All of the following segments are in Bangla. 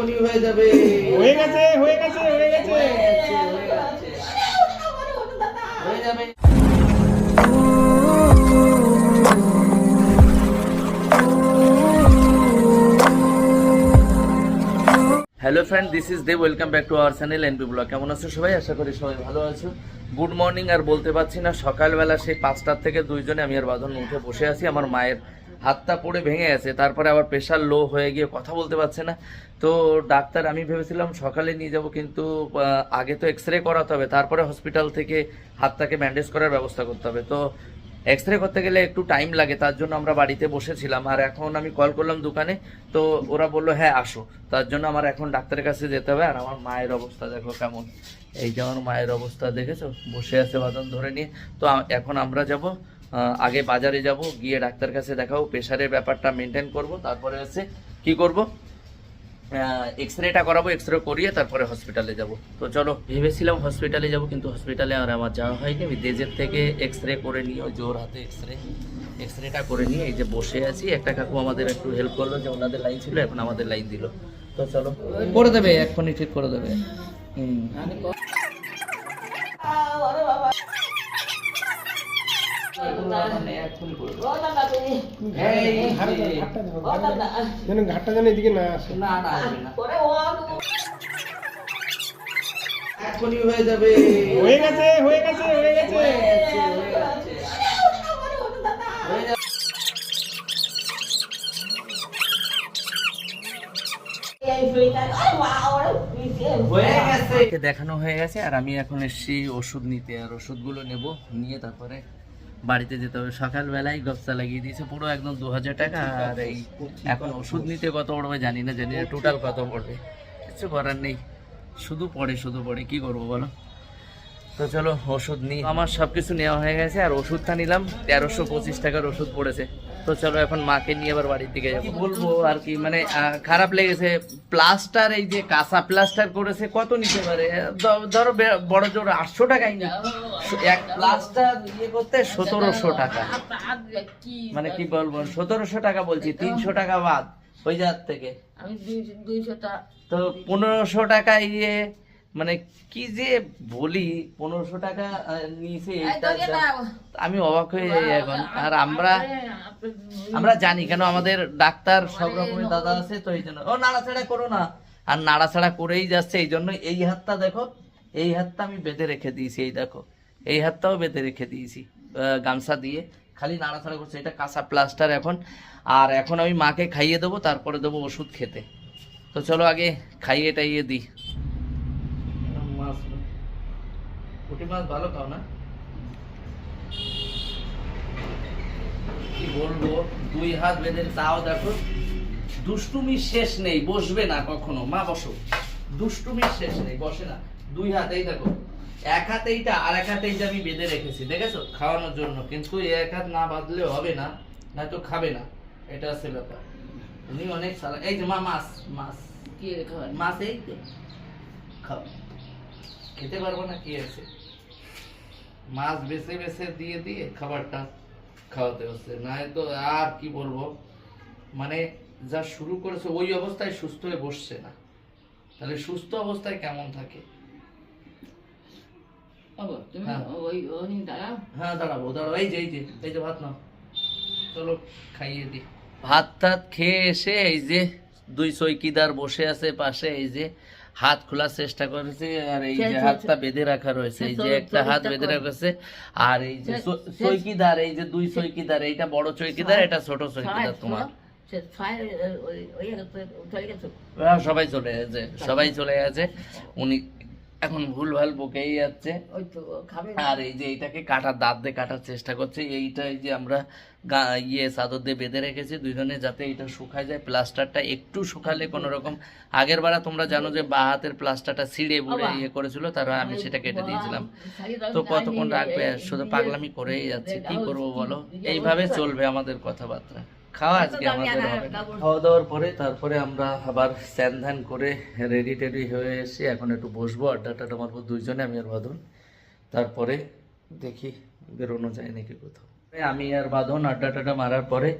এক্ষুনি হয়ে যাবে। হয়ে গেছে হয়ে গেছে হয়ে গেছে। হয়ে যাবে। Hello friend this is Dev welcome back to our channel NP blog কেমন আছো সবাই? আশা করি সবাই ভালো আছো। গুড মর্নিং আর বলতে পারছি না সকালবেলা সেই পাঁচটার থেকে দুইজনে আমি আর বাঁধন উঠে বসে আছি। আমার মায়ের হাতটা পড়ে ভেঙে গেছে, তারপরে আবার প্রেশার লো হয়ে গিয়ে কথা বলতে পারছে না। তো ডাক্তার, আমি ভেবেছিলাম সকালে নিয়ে যাব, কিন্তু আগে তো এক্স রে করাতে হবে, তারপরে হসপিটাল থেকে হাতটাকে ব্যান্ডেজ করার ব্যবস্থা করতে হবে। তো এক্স রে করতে গেলে একটু টাইম লাগে, তার জন্য আমরা বাড়িতে বসেছিলাম, আর এখন আমি কল করলাম দোকানে, তো ওরা বলল হ্যাঁ আসো। তার জন্য আমার এখন ডাক্তারের কাছে যেতে হবে, আর আমার মায়ের অবস্থা দেখো কেমন। এই যে আমার মায়ের অবস্থা, দেখেছ? বসে আছে বাদন ধরে নিয়ে। তো এখন আমরা যাব আগে বাজারে যাব, গিয়ে ডাক্তার কাছে দেখাবো প্রেশারের ব্যাপারটা মেনটেন করব, তারপরে হচ্ছে কি করব? এক্স রেটা করাবো এক্স রে করিয়ে তারপরে হসপিটালে যাব। তো চলো, ভেবেছিলাম হসপিটালে যাব, কিন্তু হসপিটালে আর আমার যাওয়া হয়নি। আমি দেজের থেকে এক্স রে করে নিয়ে, ওই জোর হাতে এক্স রে এক্স রেটা করে নিয়ে এই যে বসে আছি। একটা কাকু আমাদের একটু হেল্প করল, যে ওনাদের লাইন ছিল, এখন আমাদের লাইন দিল। তো চলো, করে দেবে, এক্ষুনি ঠিক করে দেবে। হুম। যেন ঘাটটা যেন এদিকে না আসে। না না এখনই হয়ে যাবে। হয়ে গেছে হয়ে গেছে। হয়ে গেছে। দেখানো হয়ে গেছে আর আমি এখন এসেছি ওষুধ নিতে। আর ওষুধগুলো নেব নিয়ে তারপরে বাড়িতে যেতে হবে। সকালবেলায় গপসা লাগিয়ে দিয়েছে পুরো একদম দু হাজার টাকা আর এই এখন ওষুধ নিতে কত পড়বে জানি না জানি না টোটাল কত পড়বে। কিছু করার নেই শুধু পড়ে শুধু পড়ে কি করব বলো? তো চলো ওষুধ নিই। আমার সব কিছু নেওয়া হয়ে গেছে আর ওষুধটা নিলাম তেরোশো পঁচিশ টাকার ওষুধ পড়েছে। তো চলো এখন মাকে নিয়ে আবার বাড়ির দিকে যাব। বলব আর কি মানে খারাপ লেগেছে। প্লাস্টার এই যে কাঁচা প্লাস্টার করেছে কত নিতে পারে? ধরো বড় জোর আটশো টাকাই না এক প্লাস্টার ইয়ে করতে সতেরোশো টাকা। মানে কি বলব সতেরোশো টাকা বলছি তিনশো টাকা বাদ ওই যার থেকে। তো পনেরোশো টাকা ইয়ে মানে কি যে বলি পনেরোশো টাকা নিয়েছে আমি অবাক হয়ে যাই এখন। আর আমরা আমরা জানি কেন আমাদের ডাক্তার সব রকমের দাদা আছে তো এই জন্য। ও নাড়াচাড়া করো না। আর নাড়াচাড়া করেই যাচ্ছে এই জন্য এই হাতটা দেখো এই হাতটা আমি বেঁধে রেখে দিয়েছি এই দেখো। এই হাতটাও বেঁধে রেখে দিয়েছি গামছা দিয়ে। খালি নাড়াচাড়া করছে এটা কাঁচা প্লাস্টার এখন। আর এখন আমি মাকে খাইয়ে দেবো তারপরে দেবো ওষুধ খেতে। তো চলো আগে খাইয়ে টাইয়ে দিই মাছ পুঁটি মাছ ভালো খাও না? কি বলব? দুই হাত বেঁধে তাও দেখো। দুষ্টুমির শেষ নেই বসবে না কখনো। মা বসো। দুষ্টুমির শেষ নেই বসে না। দুই দেখো। এক হাত এইটা আর এক হাত এইটা আমি বেঁধে রেখেছি দেখেছ? খাওয়ানোর জন্য। কিন্তু এক হাত না বাঁধলে হবে না নয়তো খাবে না। এটা হচ্ছে ব্যাপার। উনি অনেক সালা এই যে মা মাছ মাছ। কি খাবার মাছ এই তো খাও। খেতে পারব না কি আছে? মাছ বেছে বেছে দিয়ে দিয়ে খাবারটা খাওয়াতে হচ্ছে। না তো আর কি বলব? মানে যা শুরু করেছে ওই অবস্থায় সুস্থ হয়ে বসছে না। তাহলে সুস্থ অবস্থায় কেমন থাকে? হ্যাঁ। ওই ওই দাঁড়াও। দাঁড়াবো দাঁড়াবো। এই যে এই যে এই যে ভাত নাও। চলো খাইয়ে দি। ভাত টাত খেয়ে এসে এই যে দুই চৌকিদার বসে আছে পাশে এই যে হাত খোলার চেষ্টা করেছে আর এই যে হাতটা বেঁধে রাখা রয়েছে এই যে একটা হাত বেঁধে রাখছে আর এই যে চৈকিদার এই যে দুই চৈকিদার এইটা বড় চৌকিদার এটা ছোট চৈকিদার তোমার। হ্যাঁ, সবাই চলে গেছে সবাই চলে গেছে। উনি এখন ভুল ভালো বকেই যাচ্ছে। ওই তো খাবে আর এই যে এইটাকে কাটার দাঁত দিয়ে কাটার চেষ্টা করছে এইটা এই যে আমরা ইয়ে চাদর দিয়ে বেঁধে রেখেছি দুজনে যাতে এটা শুকায় যায়। প্লাস্টারটা একটু শুকালে কোনো রকম আগের বারা তোমরা জানো যে বা হাতের প্লাস্টারটা ছিঁড়ে বুড়ে ইয়ে করেছিল তারা আমি সেটা কেটে দিয়েছিলাম। তো কতক্ষণ রাখবে? শুধু পাগলামি করেই যাচ্ছে। কি করব বলো? এইভাবে চলবে আমাদের কথাবার্তা। খাওয়া আজকে আমাদের হবে খাওয়া দাওয়ার পরে তারপরে আমরা আবার স্যান ধ্যান করে রেডি টেডি হয়ে এসে এখন একটু বসবো আড্ডা টাড্ডা মারবো দুইজনে আমি আর বাঁধন। তারপরে দেখি বেরোনো যায় নাকি কোথাও। আমি আর বাঁধন আড্ডা টাড্ডা মারার পরে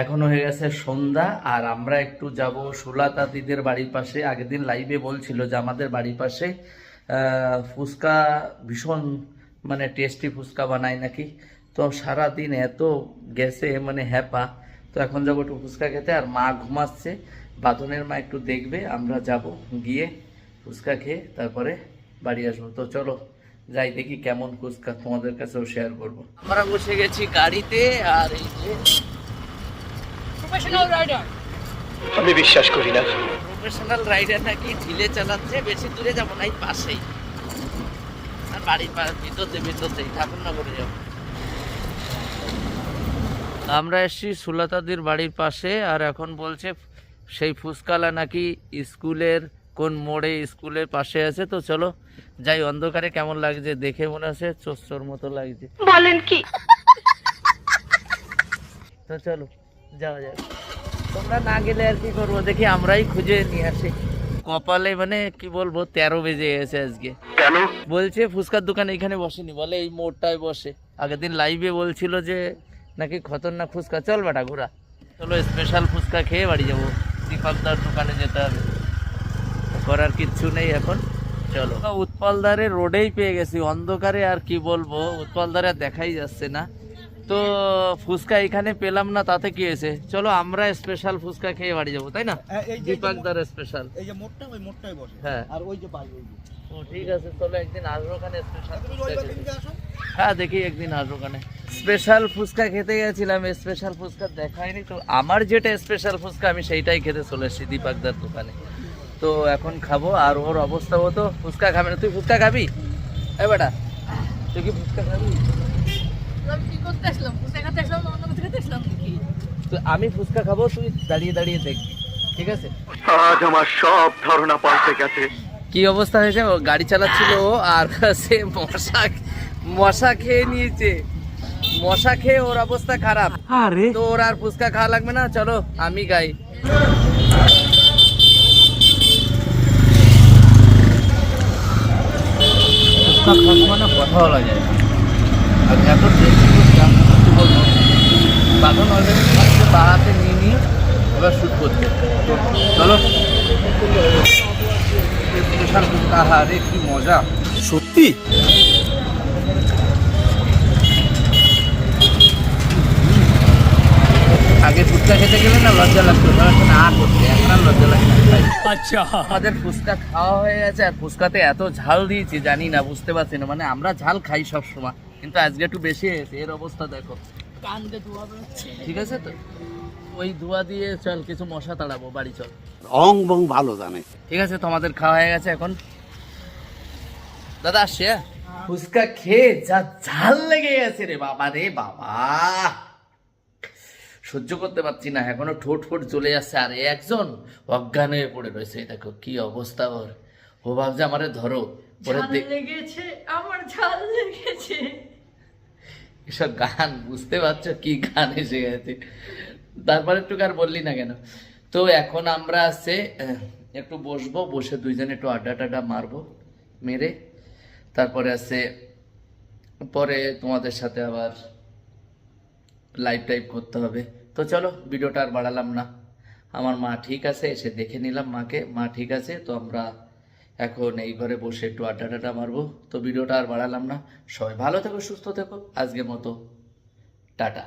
এখন হয়ে গেছে সন্ধ্যা আর আমরা একটু যাব সুলাতা দিদের বাড়ির পাশে। আগের দিন লাইভে বলছিল যে আমাদের বাড়ির পাশে ফুচকা ভীষণ মানে টেস্টি ফুচকা বানায় নাকি। তো সারাদিন এত গেছে মানে হ্যাপা। তো এখন যাব একটু ফুচকা খেতে আর মা ঘুমাচ্ছে। বাদনের মা একটু দেখবে আমরা যাব গিয়ে ফুচকা খেয়ে তারপরে বাড়ি আসব। তো চলো যাই দেখি কেমন ফুচকা তোমাদের কাছেও শেয়ার করব। আমরা বসে গেছি গাড়িতে আর এই যে প্রফেশনাল রাইডার আমি বিশ্বাস করি না। প্রফেশনাল রাইডার নাকি ঢিলে চালাচ্ছে বেশি দূরে যাব না এই পাশেই। আর বাড়ির ভিতরতে ভিতরতেই ঠাকুরনগরে যাব। আমরা এসছি সুলতাদির বাড়ির পাশে আর এখন বলছে সেই ফুসকালা নাকি স্কুলের কোন মোড়ে স্কুলের পাশে আছে। তো চলো যাই অন্ধকারে কেমন লাগছে দেখে মনে হচ্ছে চোর মতো লাগছে। বলেন কি? তো চলো যাওয়া যাক। তোমরা না গেলে আর কি করব? দেখি আমরাই খুঁজে নিয়ে আসি। কপালে মানে কি বলব তেরো বেজে গেছে আজকে। কেন? বলছে ফুচকার দোকান এখানে বসেনি বলে এই মোড়টায় বসে। আগের দিন লাইভে বলছিল যে নাকি খতরনাক ফুচকা? চল বেটা, ঘোরা। চলো স্পেশাল ফুচকা খেয়ে বাড়ি যাব। দীপকদার দোকানে যেতে হবে। করার কিচ্ছু নেই এখন। চলো। উৎপলদারে রোডেই পেয়ে গেছি। অন্ধকারে আর কি বলব? উৎপলদারে দেখাই যাচ্ছে না। তো ফুচকা এখানে পেলাম না তাতে কি হয়েছে? চলো আমরা স্পেশাল ফুচকা খেয়ে বাড়ি যাব তাই না? দীপকদার স্পেশাল এই যে মোটটা ওই মোটটাই বসে। হ্যাঁ। আর ওই যে বাড়ি ওই যে। ও ঠিক আছে চলো একদিন আসব ওখানে স্পেশাল হ্যাঁ দেখি একদিন আসব ওখানে। স্পেশাল ফুচকা খেতে গেছিলাম স্পেশাল ফুচকা দেখায়নি তো আমার যেটা স্পেশাল ফুচকা আমি সেইটাই খেতে চলে এসেছি দীপাকদার দোকানে। তো এখন খাব আর ওর অবস্থা হতো ফুচকা খাবে না। তুই ফুচকা খাবি? এ বেটা তুই কি ফুচকা খাবি? আমি ফুচকা খাব তুই দাঁড়িয়ে দাঁড়িয়ে দেখবি ঠিক আছে? আজ আমার সব ধারণা পাল্টে গেছে। কি অবস্থা হয়েছে? ও গাড়ি চালাচ্ছিল ও আর সে মশা মশা খেয়ে নিয়েছে। মশা খেয়ে ওর অবস্থা খারাপ। আরে। তো ওর আর ফুচকা খাওয়া লাগবে না? চলো আমি গাই। ফুচকা খাওয়া মানে কথা বলা যায় আর এত টেস্টি ফুচকা কি বলব বাগান অলরেডি বাড়াতে নিয়ে নিয়ে এবার শ্যুট করতে। তো চলো। স্পেশাল ফুচকা আহারে কি মজা। সত্যি? আগে ফুচকা খেতে গেলে না লজ্জা লাগতো এখন না করতে এখন আর লজ্জা লাগছে না ভাই। আমাদের ফুচকা খাওয়া হয়ে গেছে আর ফুচকাতে এত ঝাল দিয়েছি জানি না বুঝতে পারছি না মানে আমরা ঝাল খাই সবসময় কিন্তু আজকে একটু বেশি হয়েছে এর অবস্থা দেখো। কান ধোয়া বেরোচ্ছে। ঠিক আছে তো? ওই ধোয়া দিয়ে চল কিছু মশা তাড়াবো বাড়ি চল। অং বং ভালো জানে। ঠিক আছে তোমাদের খাওয়া হয়ে গেছে এখন। দাদা আসছে হ্যাঁ? ফুচকা খেয়ে যা ঝাল লেগে গেছে রে বাবা রে বাবা। সহ্য করতে পারছি না এখনও ঠোঁট ফোট চলে যাচ্ছে। আর একজন অজ্ঞান হয়ে পড়ে রয়েছে। দেখো কি অবস্থা ওর। ও ভাবছে আমারে ধরো পরে দেখ লেগেছে আমার ঝাল লেগেছে। এসব গান, বুঝতে পারছ কি গান এসে গেছে। তারপরে একটু আর বললি না কেন? তো এখন আমরা আছে একটু বসবো, বসে দুইজনে একটু আড্ডা টাড্ডা মারবো, মেরে। তারপরে আছে পরে তোমাদের সাথে আবার লাইভ টাইপ করতে হবে। তো চলো, ভিডিওটা আর বাড়ালাম না। আমার মা ঠিক আছে, এসে দেখে নিলাম মাকে। মা ঠিক আছে, তো আমরা এখন এই ঘরে বসে একটু আড্ডা মারবো। তো ভিডিওটা আর বাড়ালাম না। সবাই ভালো থেকো, সুস্থ থেকো। আজকের মতো। টাটা।